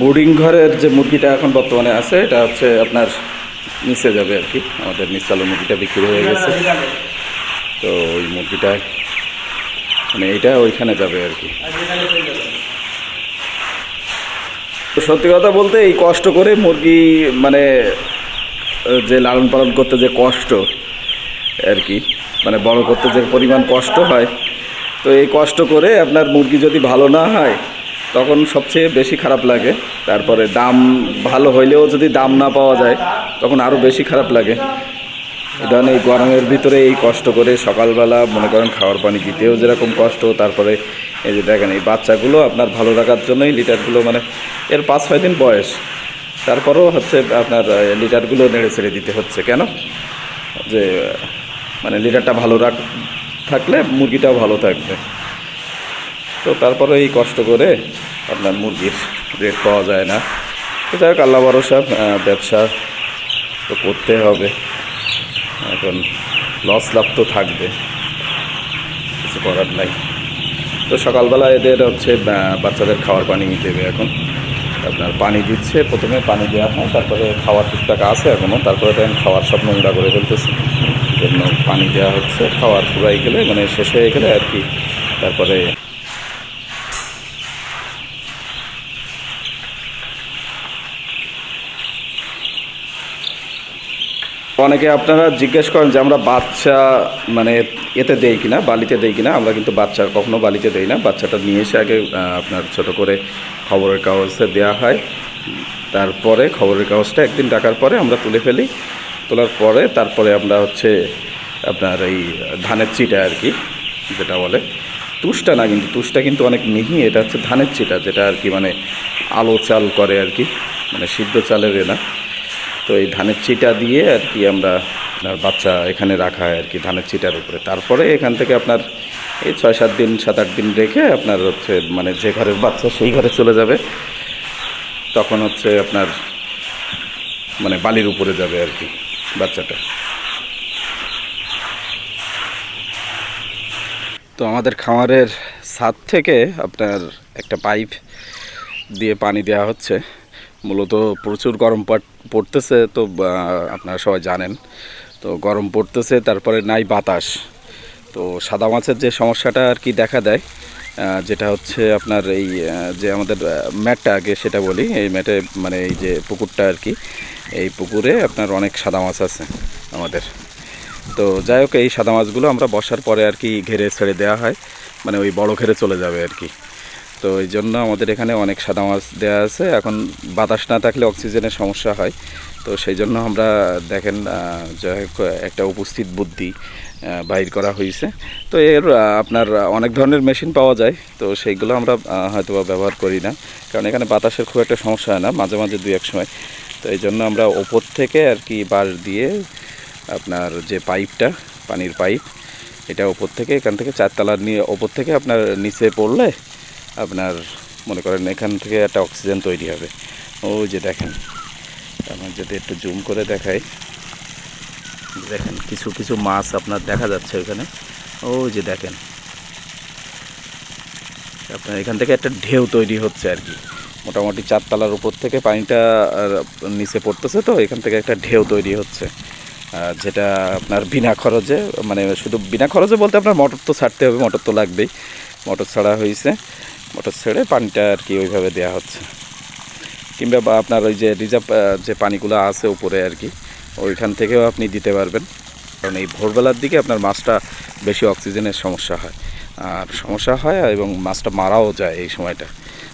Boarding ঘরের যে মুরগিটা এখন বর্তমানে আছে, এটা হচ্ছে আপনার নিচে যাবে আর কি। আমাদের নিচালো মুরগিটা বিক্রি হয়ে গেছে। তো ওই মুরগিটা মানে এটা ওইখানে যাবে আর কি। তো সত্যি কথা বলতে এই কষ্ট করে মুরগি মানে যে লালন পালন করতে যে কষ্ট আর কি মানে বড় করতে যে পরিমাণ কষ্ট হয়, তো এই কষ্ট করে আপনার মুরগি যদি ভালো না হয় তখন সবচেয়ে বেশি খারাপ লাগে। তারপরে দাম ভালো হইলেও যদি দাম না পাওয়া যায়, তখন আরও বেশি খারাপ লাগে। ধরেন এই গরমের ভিতরে এই কষ্ট করে সকালবেলা মনে করেন খাওয়ার পানি দিতেও যেরকম কষ্ট, তারপরে এই যে দেখেন এই বাচ্চাগুলো আপনার ভালো রাখার জন্যই লিটারগুলো মানে এর পাঁচ, ছয় দিন বয়স। তারপরেও হচ্ছে আপনার লিটারগুলো নেড়ে ছেড়ে দিতে হচ্ছে। কেন? যে মানে লিটারটা ভালো রাখ, থাকলে মুরগিটাও ভালো থাকবে। তো তারপরে এই কষ্ট করে আপনার মুরগির রেট পাওয়া যায় না। তো যাই হোক, আল্লাহ ভরসা ব্যবসা তো করতে হবে। এখন লস লাভ তো থাকবে, কিছু করার নাই। তো সকালবেলা এদের হচ্ছে বাচ্চাদের খাওয়ার পানি দেবে এখন। আপনার পানি দিচ্ছে, প্রথমে পানি দেওয়া হয়, তারপরে খাওয়ার টুকটাক আছে এখনও তারপরে দেখেন খাওয়ার সব নোংরা করে ফেলতেছে। জন্য পানি দেওয়া হচ্ছে, খাওয়ার পুরাই গেলে মানে শেষ হয়ে গেলে আর কি। তারপরে অনেকে আপনারা জিজ্ঞেস করেন যে আমরা বাচ্চা মানে এতে দেই কিনা, বালিতে দেই কিনা? আমরা কিন্তু বাচ্চা কখনো বালিতে দেই না। বাচ্চাটা নিয়ে এসে আগে আপনার ছোট করে খবরের কাগজে দেওয়া হয়। তারপরে খবরের কাগজটা একদিন রাখার পরে আমরা তুলে ফেলি। তোলার পরে তারপরে আমরা হচ্ছে আপনার এই ধানের চিটা আর কি, যেটা বলে। তুষটা না কিন্তু, তুষটা কিন্তু অনেক মিহি, এটা হচ্ছে ধানের চিটা যেটা আর কি মানে আলো চাল করে আর কি। মানে সিদ্ধ চালের এ না। তো এই ধানের চিটা দিয়ে আর কি আমরা আপনার বাচ্চা এখানে রাখা হয় আর কি ধানের চিটার উপরে। তারপরে এখান থেকে আপনার এই ছয় সাত দিন, সাত আট দিন রেখে আপনার হচ্ছে মানে যে ঘরের বাচ্চা সেই ঘরে চলে যাবে। তখন হচ্ছে আপনার মানে বালির উপরে যাবে আর কি বাচ্চাটা। তো আমাদের খামারের ছাদ থেকে আপনার একটা পাইপ দিয়ে পানি দেওয়া হচ্ছে। মূলত প্রচুর গরম পড়- পড়তেছে তো আপনারা সবাই জানেন। তো গরম পড়তেছে, তারপরে নাই বাতাস। তো সাদা মাছের যে সমস্যাটা আর কি দেখা দেয় যেটা হচ্ছে আপনার এই যে আমাদের ম্যাটটা আগে সেটা বলি, এই ম্যাটে মানে এই যে পুকুরটা আর কি, এই পুকুরে আপনার অনেক সাদা মাছ আছে আমাদের। তো যাই হোক, এই সাদা মাছগুলো আমরা বসার পরে আর কি ঘেরে ছেড়ে দেওয়া হয় মানে ওই বড় ঘেরে চলে যাবে আর কি। তো এই জন্য আমাদের এখানে অনেক সাদা মাছ দেওয়া আছে। এখন বাতাস না থাকলে অক্সিজেনের সমস্যা হয়। তো সেই জন্য আমরা, দেখেন একটা উপস্থিত বুদ্ধি বাইর করা হয়েছে তো এর আপনার অনেক ধরনের মেশিন পাওয়া যায়। তো সেইগুলো আমরা হয়তো ব্যবহার করি না। কারণ এখানে বাতাসের খুব একটা সমস্যা হয় না, মাঝে মাঝে দুই এক সময়। তো এই জন্য আমরা ওপর থেকে আর কি বাঁশ দিয়ে আপনার যে পাইপটা, পানির পাইপ, এটা ওপর থেকে, এখান থেকে চারতলার নিয়ে, ওপর থেকে আপনার নিচে পড়লে আপনার মনে করেন এখান থেকে একটা অক্সিজেন তৈরি হবে। ও যে দেখেন আমার যদি একটু জুম করে দেখাই। দেখেন, কিছু কিছু মাছ আপনার দেখা যাচ্ছে ওখানে ও যে দেখেন। আপনার এখান থেকে একটা ঢেউ তৈরি হচ্ছে আর কি। মোটামুটি চারতলার উপর থেকে পানিটা নিচে পড়তেছে তো, এখান থেকে একটা ঢেউ তৈরি হচ্ছে। যেটা আপনার বিনা খরচে মানে শুধু বিনা খরচে বলতে আপনার মোটর তো ছাড়তে হবে, মোটর তো লাগবেই। মোটর ছাড়া হয়েছে মোটর ছেড়ে পানিটা আর কি ওইভাবে দেওয়া হচ্ছে। কিংবা বা আপনার ওই যে রিজার্ভ যে পানিগুলো আছে উপরে আর কি, ওইখান থেকেও আপনি দিতে পারবেন। কারণ এই ভোরবেলার দিকে আপনার মাছটা বেশি অক্সিজেনের সমস্যা হয়। আর সমস্যা হয় এবং মাছটা মারাও যায় এই সময়টা।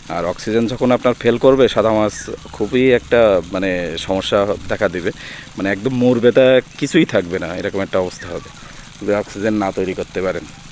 আর অক্সিজেন যখন আপনার ফেল করবে, সাদা মাছ খুবই একটা মানে সমস্যা দেখা দিবে। মানে একদম মরবে তা কিছুই থাকবে না, এরকম একটা অবস্থা হবে। অক্সিজেন না তৈরি করতে পারেন।